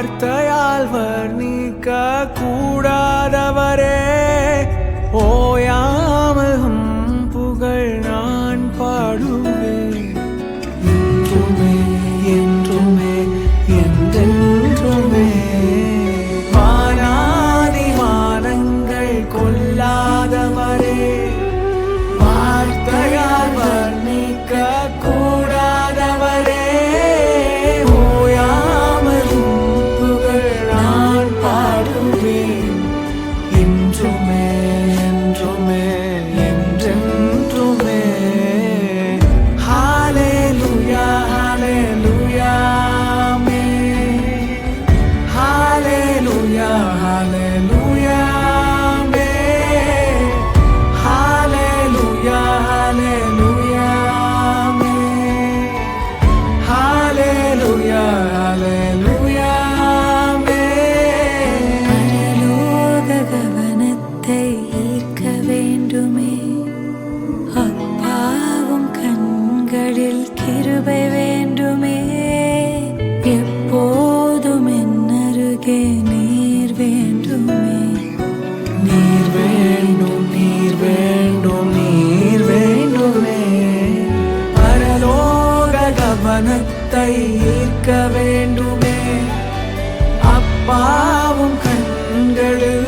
வார்த்தையால் வர்ணிக்க கூடாதவரே ஓ அங்கே நீர் வேண்டுமே. நீர் வேண்டும் நீர் வேண்டும் நீர் வேண்டுமே. பரலோக கவனத்தை ஈர்க்க வேண்டுமே. அப்பாவும் கண்களில்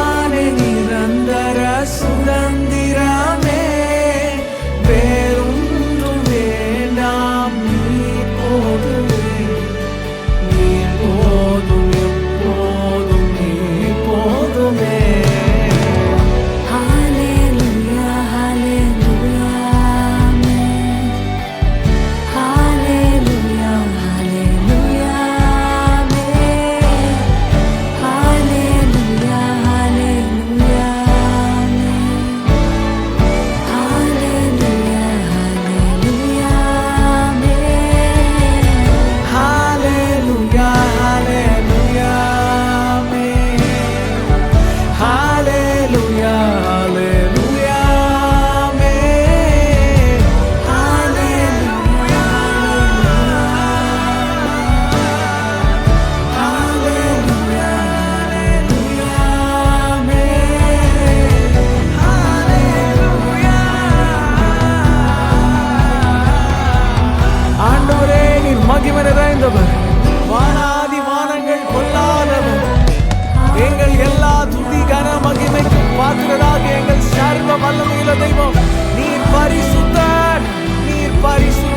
மகிமைக்கு பாத்திரராக எங்கள் சர்வ வல்லமையில தெய்வம். நீர் பரிசுத்தர் நீர் பரிசு